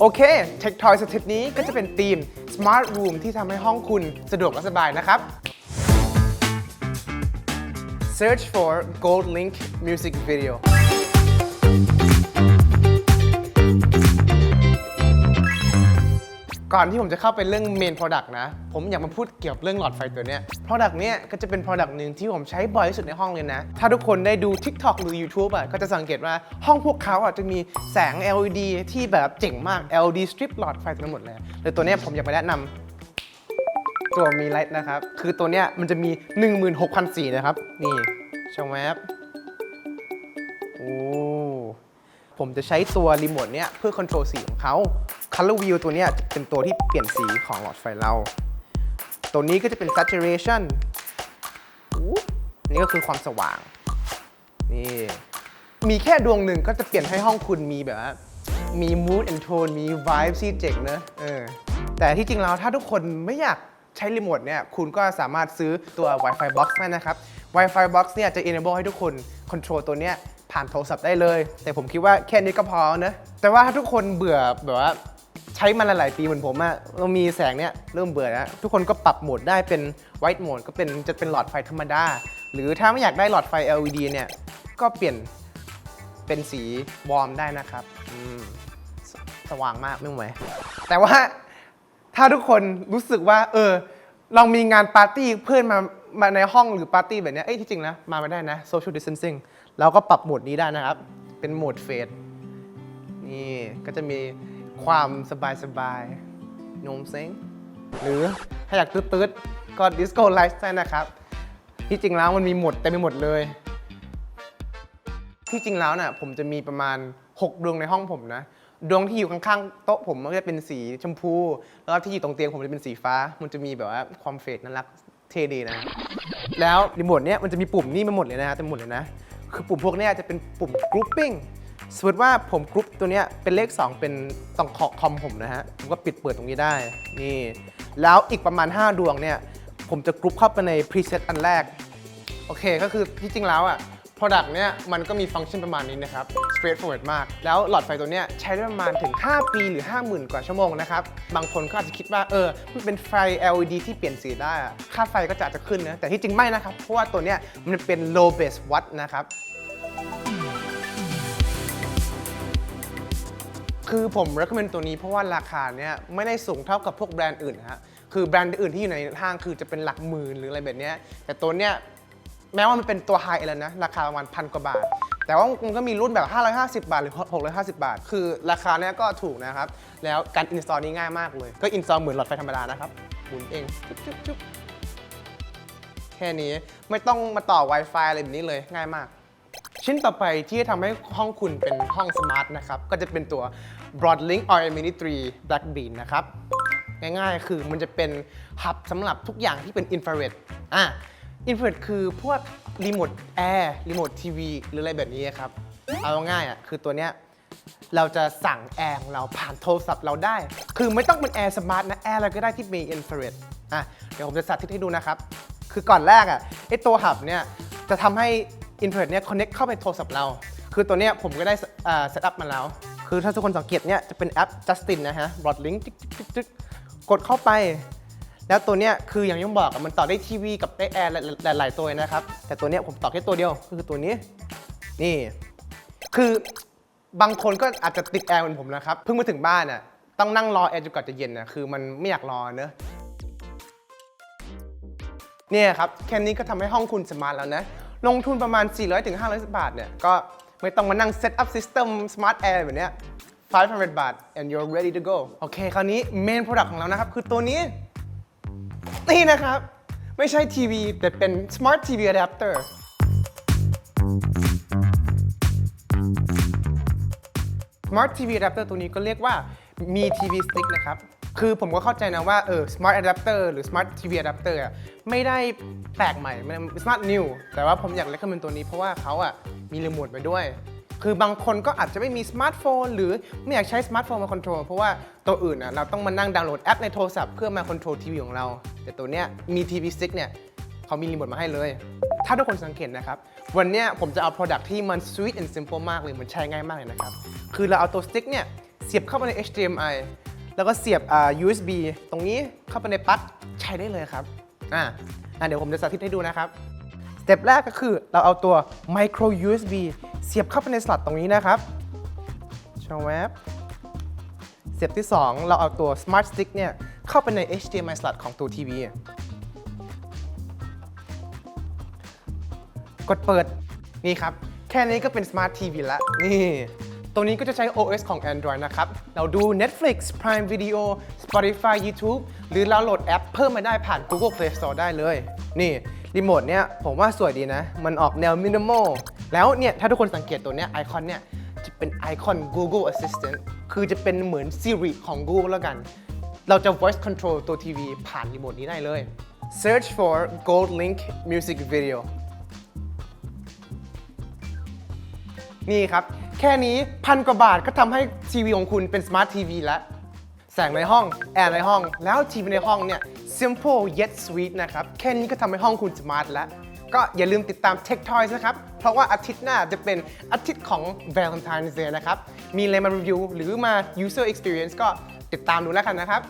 โอเค Tech Toy สถิปนี้ก็จะเป็นธีม Smart Room ที่ทำให้ห้องคุณสะดวกและสบายนะครับ Search for Gold Link Music Video ก่อนที่ผมจะเข้าไปเรื่อง Main Product นะ ผมอยากมาพูดเกี่ยวกับเรื่องหลอดไฟตัวเนี้ย Product เนี้ยก็จะเป็น Product หนึ่งที่ผมใช้บ่อยที่สุดในห้องเลยนะ ถ้าทุกคนได้ดู TikTok หรือ YouTube อะก็จะสังเกตว่าห้องพวกเขาอะจะมีแสง LED ที่แบบเจ๋งมาก LED strip หลอดไฟเต็มไปหมดเลยแต่ตัวเนี้ยผมอยากมาแนะนำตัวมีไลท์นะครับ คือตัวเนี้ยมันจะมี 16,000สีนะครับ นี่ชมแวบโอ้ ผมจะใช้ตัวรีโมทเนี้ยเพื่อคอนโทรลสีของเขา Color Wheel ตัวเนี้ยจะเป็นตัวที่เปลี่ยนสีของหลอดไฟเรา ตัวนี้ก็จะเป็น saturation อู้นี่ก็คือความสว่าง นี่ มีแค่ดวงหนึ่งก็จะเปลี่ยนให้ห้องคุณมีแบบว่ามี mood and tone มี vibe ที่เจ๋งเนอะเออ แต่ที่จริงแล้วถ้าทุกคนไม่อยากใช้รีโมทเนี่ย คุณก็สามารถซื้อตัว Wi-Fi box ได้นะครับ Wi-Fi box เนี่ยจะ enable ให้ทุกคน control ตัวเนี้ย ผ่านโทรศัพท์ได้เลย แต่ผมคิดว่าแค่นี้ก็พอนะ แต่ว่าถ้าทุกคนเบื่อแบบว่าใช้มันหลายๆปีเหมือนผมอะเรามีแสงเนี้ยเริ่มเบื่อแล้วทุกคนก็ปรับโหมดได้เป็น white mode ก็เป็นจะเป็นหลอดไฟธรรมดา หรือถ้าไม่อยากได้หลอดไฟ LED เนี่ยก็เปลี่ยนเป็นสีวอร์มได้นะครับอืมสสว่างมากไม่ไหวแต่ว่าถ้าทุกคนรู้สึกว่า เออ ลองมีงานปาร์ตี้เพื่อนมามาในห้องหรือปาร์ตี้แบบเนี้ยเอ้ยที่จริงนะ มาไม่ได้นะ social distancing เราก็ปรับโหมดนี้ได้นะครับ เป็นโหมดเฟสนี่ก็จะมีความสบายสบายๆโนมเซ็งหรือถ้าอยากตืดๆก็ดิสโก้ไลฟ์ได้นะครับ ที่จริงแล้วมันมีหมดเต็มไปหมดเลย ที่จริงแล้วน่ะผมจะมีประมาณ 6 ดวงในห้องผมนะ ดวงที่อยู่ข้างๆโต๊ะผมมันก็จะเป็นสีชมพู แล้วที่อยู่ตรงเตียงผมจะเป็นสีฟ้า มันจะมีแบบว่าความเฟดน่ารักเท่ดีนะ แล้วรีโมทเนี้ยมันจะมีปุ่มนี่มาหมดเลยนะเต็มหมดเลยนะ คือปุ่มพวกเนี้ยจะเป็นปุ่ม grouping สมมติว่าผมกรุ๊ปตัวเนี้ยเป็นเลข 2 เป็นตรงขอคอมผมนะฮะ ผมก็ปิดเปิดตรงนี้ได้ นี่ แล้วอีกประมาณ 5 ดวงเนี่ย ผมจะกรุ๊ปเข้าไปใน preset อันแรก โอเค ก็คือที่จริงแล้วอะ product เนี่ยมันก็มีฟังก์ชันประมาณนี้นะครับ straightforward มาก แล้วหลอดไฟตัวเนี้ยใช้ได้ประมาณถึง 5 ปีหรือ 50,000 กว่าชั่วโมงนะครับ บางคนก็อาจจะคิดว่า เออ มันเป็นไฟ LED ที่เปลี่ยนสีได้อะค่าไฟก็จะอาจจะขึ้นนะ แต่ที่จริงไม่นะครับ เพราะว่าตัวเนี้ยมันเป็น low base watt นะครับคือผม recommend ตัวนี้เพราะว่าราคาเนี่ยไม่ได้สูงเท่ากับพวกแบรนด์อื่นนะฮะ คือแบรนด์อื่นที่อยู่ในห้างคือจะเป็นหลักหมื่นหรืออะไรแบบเนี้ยแต่ตัวเนี้ย แม้ว่ามันเป็นตัวไฮเอแล้วนะ ราคาประมาณพันกว่าบาท แต่ว่ามันก็มีรุ่นแบบ 550 บาท หรือ 650 บาท คือราคาเนี้ยก็ถูกนะครับ แล้วการ install นี่ง่ายมากเลย ก็ install เหมือนหลอดไฟธรรมดานะครับหมุนเองจุ๊บจุ๊บจุ๊บแค่นี้ไม่ต้องมาต่อ Wi-Fi อะไรแบบนี้เลยง่ายมาก ชิ้นต่อไปที่จะทำให้ห้องคุณเป็นห้องสมาร์ทนะครับ ก็จะเป็นตัว Broadlink RM Mini 3 Black Bean นะครับ ง่ายๆ คือมันจะเป็นหับสำหรับทุกอย่างที่เป็นอินฟราเรดอะ อินฟราเรดคือพวกรีโมทแอร์รีโมททีวีหรืออะไรแบบนี้ครับ เอาง่ายๆอะคือตัวเนี้ยเราจะสั่งแอร์ของเราผ่านโทรศัพท์เราได้ คือไม่ต้องเป็นแอร์สมาร์ทนะแอร์อะไรก็ได้ที่มีอินฟราเรดอะเดี๋ยวผมจะสาธิตให้ดูนะครับ คือก่อนแรกอะไอตัวหับเนี่ยจะทำให้อินฟราเรดเนี่ยคอนเน็กเข้าไปโทรศัพท์เรา คือตัวเนี้ยผมก็ได้เซตอัพมาแล้ว คือถ้าทุกคนสังเกตเนี่ยจะเป็นแอป Justin นะฮะ Broadlink จิ๊กจิ๊กจิกจิกกดเข้าไป แล้วตัวเนี้ยคืออย่างที่บอกมันต่อได้ทีวีกับได้แอร์หลายๆตัวนะครับ แต่ตัวเนี้ยผมต่อแค่ตัวเดียวก็คือตัวนี้ นี่ คือบางคนก็อาจจะติดแอร์เหมือนผมนะครับ เพิ่งมาถึงบ้านอะต้องนั่งรอแอร์จนกว่าจะเย็นนะคือมันไม่อยากรอเนอะเนี่ยครับแค่นี้ก็ทำให้ห้องคุณสมาร์ทแล้วนะ ลงทุนประมาณ 400-500ถึงบาทเนี่ยก็ไม่ต้องมานั่งเซตอัพซิสเต็มสมาร์ทแอร์แบบเนี้ย500 บาท and you're ready to go โอเค คราวนี้ main product ของเรานะครับ คือตัวนี้ นี่นะครับ ไม่ใช่ทีวีแต่เป็น smart TV adapter Smart TV Adapter ตัวนี้ก็เรียกว่ามี TV Stick นะครับ คือผมก็เข้าใจนะว่าเออ Smart Adapter หรือ Smart TV Adapter อะไม่ได้แปลกใหม่มัน it's not new แต่ว่าผมอยาก recommend ตัวนี้เพราะว่าเขาอะมีรีโมทมาด้วย คือบางคนก็อาจจะไม่มีสมาร์ทโฟน หรือไม่อยากใช้สมาร์ทโฟนมาคอนโทรลเพราะว่าตัวอื่นอะเราต้องมานั่งดาวน์โหลดแอปในโทรศัพท์เพื่อมาคอนโทรลทีวีของเรา แต่ตัวเนี้ยมี TV Stick เนี่ยเขามีรีโมทมาให้เลย ถ้าทุกคนสังเกตนะครับ วันเนี้ยผมจะเอา Product ที่มัน sweet and simple มากเลย มันใช้ง่ายมากเลยนะครับ คือเราเอาตัวสติ๊กเนี่ยเสียบเข้าไปใน HDMI แล้วก็เสียบอ่า USB ตรงนี้เข้าไปในปลั๊กใช้ได้เลยครับ อ่าอะเดี๋ยวผมจะสาธิตให้ดูนะครับ สเต็ปแรกก็คือเราเอาตัว micro USB เสียบเข้าไปในสล็อตตรงนี้นะครับช่องแวบเสียบที่ 2 เราเอาตัว smart stick เนี่ยเข้าไปใน HDMI slot ของตัวทีวี กดเปิด นี่ครับ แค่นี้ก็เป็น Smart TV แล้ว นี่ตัวนี้ก็จะใช้ OS ของ Android นะครับ เราดู Netflix Prime Video Spotify YouTube หรือเราโหลดแอปเพิ่มมาได้ผ่าน Google Play Store ได้เลย นี่ รีโมทเนี่ยผมว่าสวยดีนะ มันออกแนวมินิมอล แล้วเนี่ยถ้าทุกคนสังเกตตัวเนี้ยไอคอนเนี่ยจะเป็นไอคอน Google Assistant คือจะเป็นเหมือน Siri ของ Google แล้วกัน เราจะ voice control ตัวทีวีผ่านรีโมทนี้ได้เลย search for Gold Link Music Video นี่ครับ แค่นี้พันกว่าบาทก็ทำให้ทีวีของคุณเป็นสมาร์ททีวีแล้ว แสงในห้อง แอร์ในห้อง แล้วทีวีในห้องเนี่ย simple yet sweet นะครับ แค่นี้ก็ทำให้ห้องคุณสมาร์ทแล้ว ก็อย่าลืมติดตาม Tech Toys นะครับ เพราะว่าอาทิตย์หน้าจะเป็นอาทิตย์ของ Valentine's Day นะครับ มีอะไรมารีวิวหรือมา user experience ก็ติดตามดูแล้วกันนะครับ